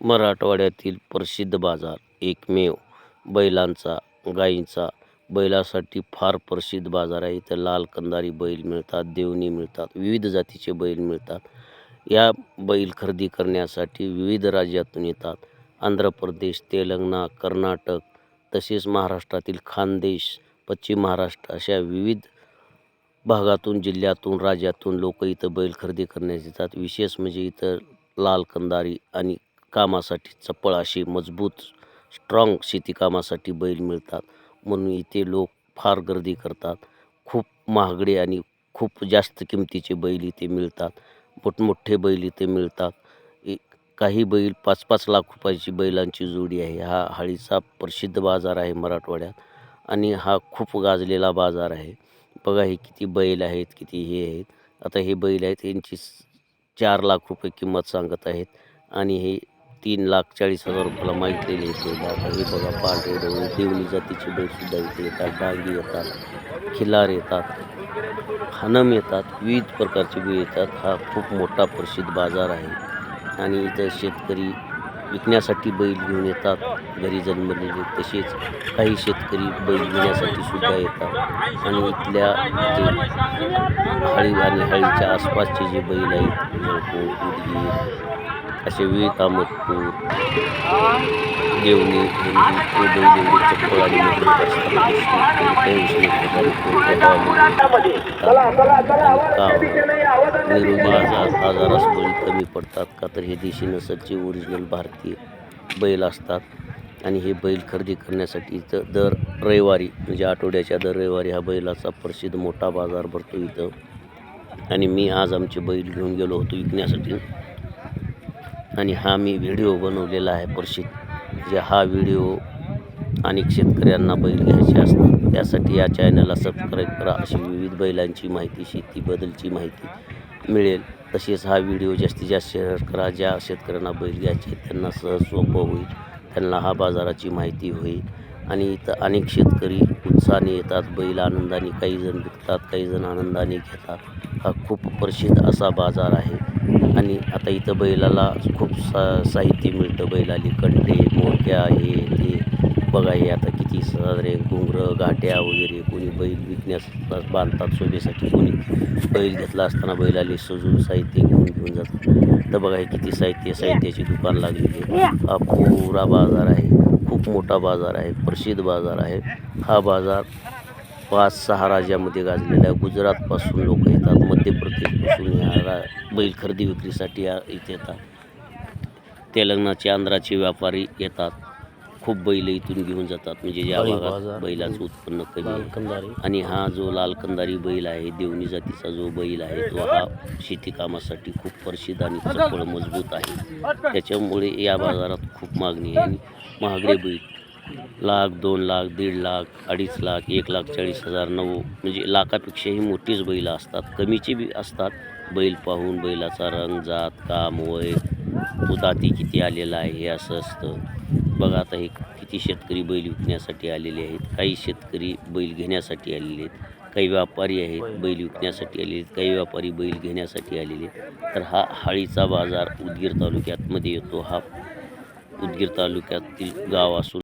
मराठवाड्यातील प्रसिद्ध बाजार एकमेव बैलांचा गाईंचा बैलासाठी फार प्रसिद्ध बाजार आहे. इथं लाल कंदारी बैल मिळतात देवणी मिळतात विविध जातीचे बैल मिळतात. या बैल खरेदी करण्यासाठी विविध राज्यातून येतात. आंध्र प्रदेश तेलंगणा कर्नाटक तसेच महाराष्ट्रातील खानदेश पश्चिम महाराष्ट्र अशा विविध भागातून जिल्ह्यातून राज्यातून लोक इथं बैल खरेदी करण्यास येतात. विशेष म्हणजे इथं लाल कंदारी आणि कामासाठी चपळ अशी मजबूत स्ट्रॉंग शेतीकामासाठी बैल मिळतात. म्हणून इथे लोक फार गर्दी करतात. खूप महागडे आणि खूप जास्त किमतीचे बैल इथे मिळतात. मोठमोठे बैल इथे मिळतात. एक काही बैल पाच पाच लाख रुपयाची बैलांची जोडी आहे. हा हाळीचा प्रसिद्ध बाजार आहे मराठवाड्यात आणि हा खूप गाजलेला बाजार आहे. बघा हे किती बैल आहेत किती हे आहेत. आता हे बैल आहेत यांची चार लाख रुपये किंमत सांगत आहेत. आणि हे तीन लाख चाळीस हजार रुपयाला मागितलेले येते आता हे बघा पांढरे डोळे देवणी जातीचे बैलसुद्धा इथे येतात. डांगी येतात खिलार येतात हनम येतात विविध प्रकारचे बी येतात. हा खूप मोठा प्रसिद्ध बाजार आहे. आणि इथं शेतकरी विकण्यासाठी बैल घेऊन येतात. घरी जन्मलेले तसेच काही शेतकरी बैल घेण्यासाठी सुद्धा येतात. आणि इथल्या जे हळी आणि हळीच्या आसपासचे जे बैल आहेत उदगीर असे विविध अहमदपूर देवणी बैल एवढे चप्पल आणि निरोगी आजार आजारास बळी कमी पडतात का तर हे देशी नसलचे ओरिजिनल भारतीय बैल असतात. आणि हे बैल खरेदी करण्यासाठी इथं दर रविवारी म्हणजे आठवड्याच्या दर रविवारी हा बैलाचा प्रसिद्ध मोठा बाजार भरतो इथं. आणि मी आज आमचे बैल घेऊन गेलो होतो विकण्यासाठी. आणि हा मी व्हिडिओ बनवलेला आहे प्रसिद्ध जे हा व्हिडिओ अनेक शेतकऱ्यांना बैल घ्यायचे असतात त्यासाठी या चॅनलला सबस्क्राईब करा. अशी विविध बैलांची माहिती शेतीबद्दलची माहिती मिळेल. तसेच हा व्हिडिओ जास्तीत जास्त शेअर करा. ज्या शेतकऱ्यांना बैल घ्यायचे आहेत, त्यांना सहज सोपं होईल. त्यांना हा बाजाराची माहिती होईल. आणि इथं अनेक शेतकरी उत्साहाने येतात बैल आनंदाने काही जण विकतात काही जण आनंदाने घेतात. हा खूप प्रसिद्ध असा बाजार आहे. आणि आता इथं बैलाला खूप सा साहित्य मिळतं. बैलाली कंडे मोरक्या हे ते. बघा हे आता किती साजरे घुंगरं घाट्या वगैरे. कोणी बैल विकण्यास बांधतात शोभेसाठी. कोणी बैल घेतला असताना बैलाले सजून साहित्य घेऊन घेऊन जातात. तर बघा हे किती साहित्य साहित्याची दुकान लागलेली आहे. हा पुरा बाजार आहे. खूप मोठा बाजार आहे. प्रसिद्ध बाजार आहे. हा बाजार पाच सहा राज्यामध्ये गाजलेला आहे गुजरातपासून लोक येतात. मध्य प्रदेशपासून या रा बैल खरेदी विक्रीसाठी या इथे येतात. तेलंगणाचे आंध्राचे व्यापारी येतात. खूप बैल इथून घेऊन जातात. म्हणजे या भागात बैलाचं उत्पन्न कमी आहे. आणि हा जो लाल कंदारी बैल आहे देवणी जातीचा जो बैल आहे तो हा शेती कामासाठी खूप प्रसिद्ध आणि चपळ मजबूत आहे. त्याच्यामुळे या बाजारात खूप मागणी आहे. आणि महागडे बैल लाख दोन लाख दीड लाख अडीच लाख एक लाख चाळीस हजार नऊ म्हणजे लाखापेक्षाही मोठीच बैल असतात. कमीची बी असतात. बैल पाहून बैलाचा रंग जात काम वय तो दाती किती आलेला आहे हे असं असतं. बघा आता हे किती शेतकरी बैल विकण्यासाठी आलेले आहेत. काही शेतकरी बैल घेण्यासाठी आलेले आहेत. काही व्यापारी आहेत बैल विकण्यासाठी आलेले आहेत. काही व्यापारी बैल घेण्यासाठी आलेले आहेत. तर हा हाळीचा बाजार उदगीर तालुक्यातमध्ये येतो. हा उदगीर तालुक्यातील गाव असून